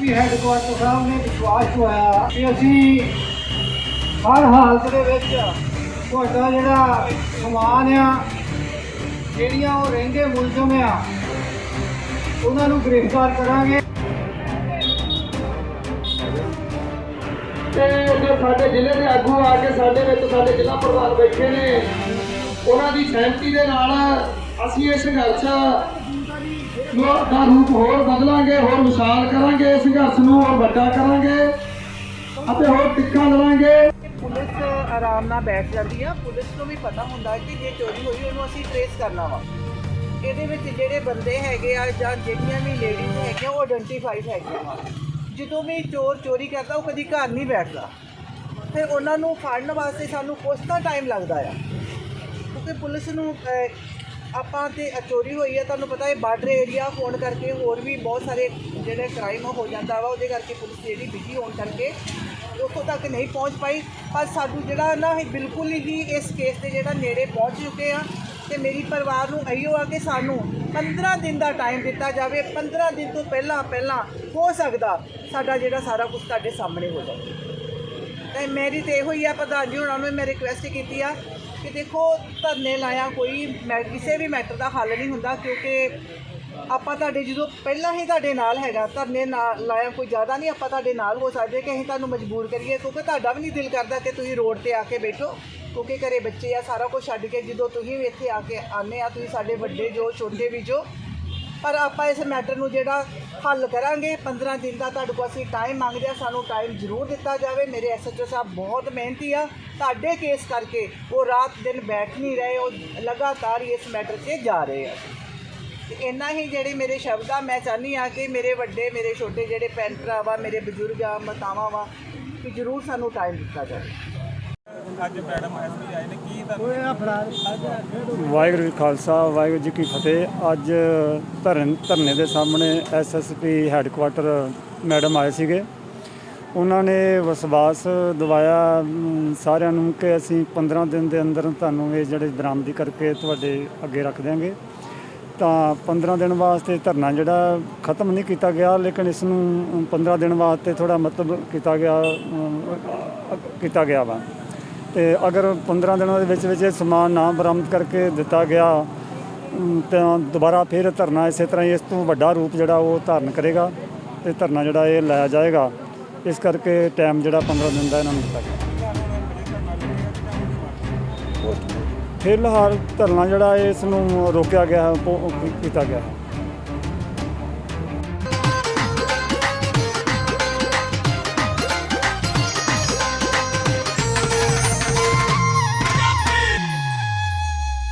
SSP headquarter ਸਾਹਿਬ ਨੇ ਵਿਸ਼ਵਾਸ ਦਵਾਇਆ ਕਿ ਅਸੀਂ ਹਰ ਹਾਲਤ ਦੇ ਵਿੱਚ ਤੁਹਾਡਾ ਜਿਹੜਾ ਸਮਾਨ ਆ, ਜਿਹੜੀਆਂ ਉਹ ਰਹਿੰਦੇ ਮੁਲਜ਼ਮ ਆ, ਉਹਨਾਂ ਨੂੰ ਗ੍ਰਿਫਤਾਰ ਕਰਾਂਗੇ। ਤੇ ਜੋ ਸਾਡੇ ਜ਼ਿਲ੍ਹੇ ਦੇ ਆਗੂ ਆ ਕੇ ਸਾਡੇ ਵਿੱਚ ਸਾਡੇ ਜ਼ਿਲ੍ਹਾ ਪ੍ਰਧਾਨ ਬੈਠੇ ਨੇ, ਉਹਨਾਂ ਦੀ ਸਹਿਮਤੀ ਦੇ ਨਾਲ ਅਸੀਂ ਇਹ ਸੰਘਰਸ਼ ਦਾ ਰੂਪ ਹੋਰ ਬਦਲਾਂਗੇ, ਹੋਰ ਵਿਸ਼ਾਲ ਕਰਾਂਗੇ, ਸੰਘਰਸ਼ ਨੂੰ ਹੋਰ ਵੱਡਾ ਕਰਾਂਗੇ ਅਤੇ ਹੋਰ ਤਿੱਖਾ ਲਵਾਂਗੇ। ਪੁਲਿਸ ਆਰਾਮ ਨਾਲ ਬੈਠ ਜਾਂਦੀ ਆ। ਪੁਲਿਸ ਨੂੰ ਵੀ ਪਤਾ ਹੁੰਦਾ ਕਿ ਜੇ ਚੋਰੀ ਹੋਈ, ਉਹਨੂੰ ਅਸੀਂ ਟ੍ਰੇਸ ਕਰਨਾ ਵਾ। ਇਹਦੇ ਵਿੱਚ ਜਿਹੜੇ ਬੰਦੇ ਹੈਗੇ ਆ ਜਾਂ ਜਿਹੜੀਆਂ ਵੀ ਲੇਡੀਜ਼ ਹੈਗੀਆਂ, ਉਹ ਆਇਡੈਂਟੀਫਾਈਡ ਹੈਗੀਆਂ ਵਾ। ਜਦੋਂ ਵੀ ਚੋਰ ਚੋਰੀ ਕਰਦਾ, ਉਹ ਕਦੀ ਘਰ ਨਹੀਂ ਬੈਠਦਾ। ਫਿਰ ਉਹਨਾਂ ਨੂੰ ਫੜਨ ਵਾਸਤੇ ਸਾਨੂੰ ਕੁਛ ਤਾਂ ਟਾਈਮ ਲੱਗਦਾ ਆ। ਕਿਉਂਕਿ ਪੁਲਿਸ ਨੂੰ ਆਪਾਂ ਤੇ ਚੋਰੀ ਹੋਈ ਹੈ ਤੁਹਾਨੂੰ ਪਤਾ ਹੈ ਬਾਰਡਰ ਏਰੀਆ ਹੋਣ ਕਰਕੇ ਹੋਰ ਵੀ ਬਹੁਤ ਸਾਰੇ ਜਿਹੜੇ ਕ੍ਰਾਈਮ ਹੋ ਜਾਂਦਾ ਵਾ, ਉਹਦੇ ਕਰਕੇ ਪੁਲਿਸ ਜਿਹੜੀ ਬਿਜ਼ੀ ਹੋਣ ਕਰਕੇ ਉੱਥੋਂ ਤੱਕ ਨਹੀਂ ਪਹੁੰਚ ਪਾਈ। ਪਰ ਸਾਨੂੰ ਜਿਹੜਾ ਨਾ ਇਹ ਬਿਲਕੁਲ ਹੀ ਇਸ ਕੇਸ ਦੇ ਜਿਹੜਾ ਨੇੜੇ ਪਹੁੰਚ ਚੁੱਕੇ ਆ ਤੇ ਮੇਰੀ ਪਰਿਵਾਰ ਨੂੰ ਇਹੋ ਆ ਕਿ ਸਾਨੂੰ 15 ਦਿਨ ਦਾ ਟਾਈਮ ਦਿੱਤਾ ਜਾਵੇ। 15 ਦਿਨ ਤੋਂ ਪਹਿਲਾਂ ਪਹਿਲਾਂ ਹੋ ਸਕਦਾ ਸਾਡਾ ਜਿਹੜਾ ਸਾਰਾ ਕੁਝ ਤੁਹਾਡੇ ਸਾਹਮਣੇ ਹੋ ਜਾਵੇ। ਤੇ ਮੇਰੀ ਤੇ ਇਹੋ ਹੀ ਆ, ਪ੍ਰਧਾਨ ਜੀ ਹੁਣਾਂ ਨੂੰ ਮੈਂ ਰਿਕੁਐਸਟ ਕੀਤੀ ਆ ਕਿ ਦੇਖੋ, ਧਰਨੇ ਲਾਇਆ ਕੋਈ ਮੈ- ਕਿਸੇ ਵੀ ਮੈਟਰ ਦਾ ਹੱਲ ਨਹੀਂ ਹੁੰਦਾ ਕਿਉਂਕਿ ਆਪਾਂ ਤੁਹਾਡੇ ਜਦੋਂ ਪਹਿਲਾਂ ਹੀ ਤੁਹਾਡੇ ਨਾਲ ਹੈਗਾ, ਧਰਨੇ ਨਾਲ ਲਾਇਆ ਕੋਈ ਜ਼ਿਆਦਾ ਨਹੀਂ ਆਪਾਂ ਤੁਹਾਡੇ ਨਾਲ ਹੋ ਸਕਦੇ ਕਿ ਅਸੀਂ ਤੁਹਾਨੂੰ ਮਜਬੂਰ ਕਰੀਏ ਕਿਉਂਕਿ ਤੁਹਾਡਾ ਵੀ ਨਹੀਂ ਦਿਲ ਕਰਦਾ ਕਿ ਤੁਸੀਂ ਰੋਡ ਤੇ ਆ ਕੇ ਬੈਠੋ ਕਿਉਂਕਿ ਘਰੇ ਬੱਚੇ ਆ, ਸਾਰਾ ਕੁਝ ਛੱਡ ਕੇ ਜਦੋਂ ਤੁਸੀਂ ਵੀ ਇੱਥੇ ਆ ਕੇ ਆਨੇ ਆ, ਤੁਸੀਂ ਸਾਡੇ ਵੱਡੇ ਜੋ, ਛੋਟੇ ਵੀ ਜੋ ਪਰ ਆਪਾਂ ਇਸ ਮੈਟਰ ਨੂੰ ਜਿਹੜਾ ਹੱਲ ਕਰਾਂਗੇ 15 ਦਿਨ ਦਾ ਤੁਹਾਡੇ ਕੋਲ ਅਸੀਂ ਟਾਈਮ ਮੰਗਦੇ ਆ ਸਾਨੂੰ ਟਾਈਮ ਜ਼ਰੂਰ ਦਿੱਤਾ ਜਾਵੇ। ਮੇਰੇ ਐਸਐਚਓ ਸਾਹਿਬ ਬਹੁਤ ਮਿਹਨਤੀ ਆ। ਤੁਹਾਡੇ ਕੇਸ ਕਰਕੇ ਉਹ ਰਾਤ ਦਿਨ ਬੈਠ ਨਹੀਂ ਰਹੇ, ਉਹ ਲਗਾਤਾਰ ਇਸ ਮੈਟਰ 'ਤੇ ਜਾ ਰਹੇ ਆ। ਤੇ ਇੰਨਾ ਹੀ ਜਿਹੜੇ ਮੇਰੇ ਸ਼ਬਦ ਆ, ਮੈਂ ਚਾਹੁੰਦੀ ਆ ਕਿ ਮੇਰੇ ਵੱਡੇ, ਮੇਰੇ ਛੋਟੇ ਜਿਹੜੇ ਭੈਣ ਭਰਾ ਵਾ ਮੇਰੇ ਬਜ਼ੁਰਗ ਆ ਮਾਤਾਵਾਂ ਵਾ, ਕਿ ਜ਼ਰੂਰ ਸਾਨੂੰ ਟਾਈਮ ਦਿੱਤਾ ਜਾਵੇ। ਵਾਹਿਗੁਰੂ ਜੀ ਖਾਲਸਾ ਵਾਹਿਗੁਰੂ ਜੀ ਕੀ ਫਤਿਹ। ਅੱਜ ਧਰਨ ਧਰਨੇ ਦੇ ਸਾਹਮਣੇ ਐਸਐਸਪੀ ਹੈੱਡਕੁਆਟਰ ਮੈਡਮ ਆਏ ਸੀਗੇ। ਉਹਨਾਂ ਨੇ ਵਿਸ਼ਵਾਸ ਦਿਵਾਇਆ ਸਾਰਿਆਂ ਨੂੰ ਕਿ ਅਸੀਂ 15 ਦਿਨ ਦੇ ਅੰਦਰ ਤੁਹਾਨੂੰ ਇਹ ਜਿਹੜੇ ਬਰਾਮਦੀ ਕਰਕੇ ਤੁਹਾਡੇ ਅੱਗੇ ਰੱਖ ਦਿਆਂਗੇ। ਤਾਂ 15 ਦਿਨ ਵਾਸਤੇ ਧਰਨਾ ਜਿਹੜਾ ਖਤਮ ਨਹੀਂ ਕੀਤਾ ਗਿਆ ਲੇਕਿਨ ਇਸ ਨੂੰ 15 ਦਿਨ ਵਾਸਤੇ ਥੋੜਾ ਮਤਲਬ ਕੀਤਾ ਗਿਆ ਕੀਤਾ ਗਿਆ ਵਾ। ਤੇ ਅਗਰ 15 ਦਿਨਾਂ ਦੇ ਵਿੱਚ ਵਿੱਚ ਇਹ ਸਮਾਨ ਨਾ ਬਰਾਮਦ ਕਰਕੇ ਦਿੱਤਾ ਗਿਆ ਤਾਂ ਦੁਬਾਰਾ ਫਿਰ ਧਰਨਾ ਇਸੇ ਤਰ੍ਹਾਂ ਹੀ ਇਸ ਤੋਂ ਵੱਡਾ ਰੂਪ ਜਿਹੜਾ ਉਹ ਧਾਰਨ ਕਰੇਗਾ ਤੇ ਧਰਨਾ ਜਿਹੜਾ ਇਹ ਲਾਇਆ ਜਾਏਗਾ। ਇਸ ਕਰਕੇ ਟਾਈਮ ਜਿਹੜਾ 15 ਦਿਨ ਦਾ ਇਹਨਾਂ ਨੂੰ ਦਿੱਤਾ ਗਿਆ। ਫਿਲਹਾਲ ਧਰਨਾ ਜਿਹੜਾ ਇਸ ਨੂੰ ਰੋਕਿਆ ਗਿਆ ਹੈ ਕੀਤਾ ਗਿਆ। ਹੈ